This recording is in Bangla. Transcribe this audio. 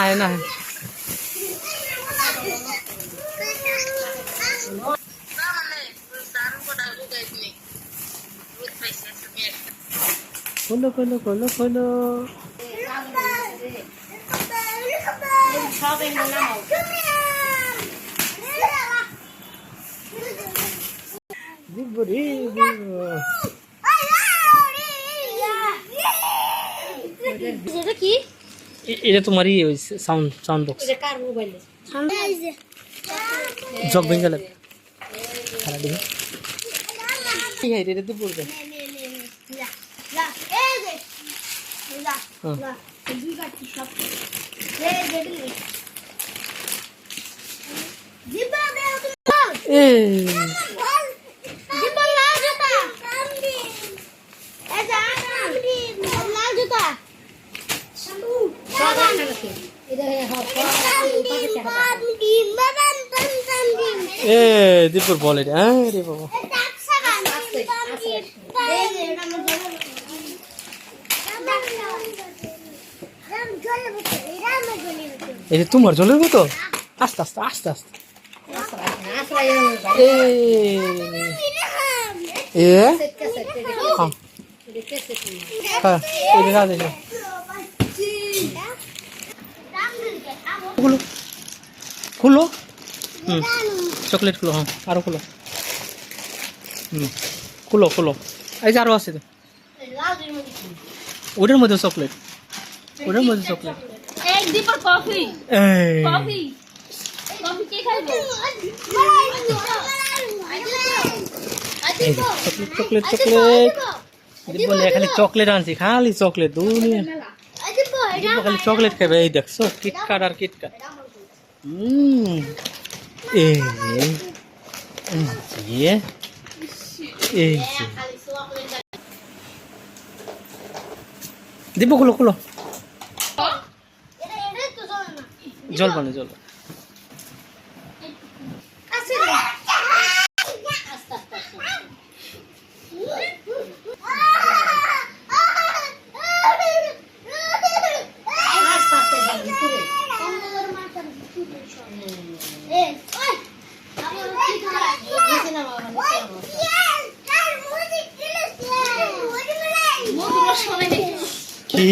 ayo na Kolo kolo Ini? এটা তোমারই ওই সাউন্ড সাউন্ড বক্স এটা কার মোবাইলে জগ ভেঙে গেলে। খারাপ দেখি কি হয় রে এটা তো পড়বে হ্যাঁ। এ, দীপুর বল হ্যাঁ রে বাবা। এটা তোমার জলের মতো আস্তে আস্তে আস্তে আস্তে। হ্যাঁ। খুলো। খুলো? হুম। চকলেট খুলো হ্যাঁ আরও খুলো। হুম। খুলো খুলো। এই যে আরও আছে তো। ওটার মধ্যে চকলেট। ওটার মধ্যে chocolate. Coffee. Coffee. Chocolate chocolate chocolate. খালি চকলেট আনছি খালি চকলেট দুনিয়া। খালি চকলেট খাবে এই দেখছ কিটকাট আর কিটকাট এই দিব খুলো খুলো। জল পানি জল বানে। কি?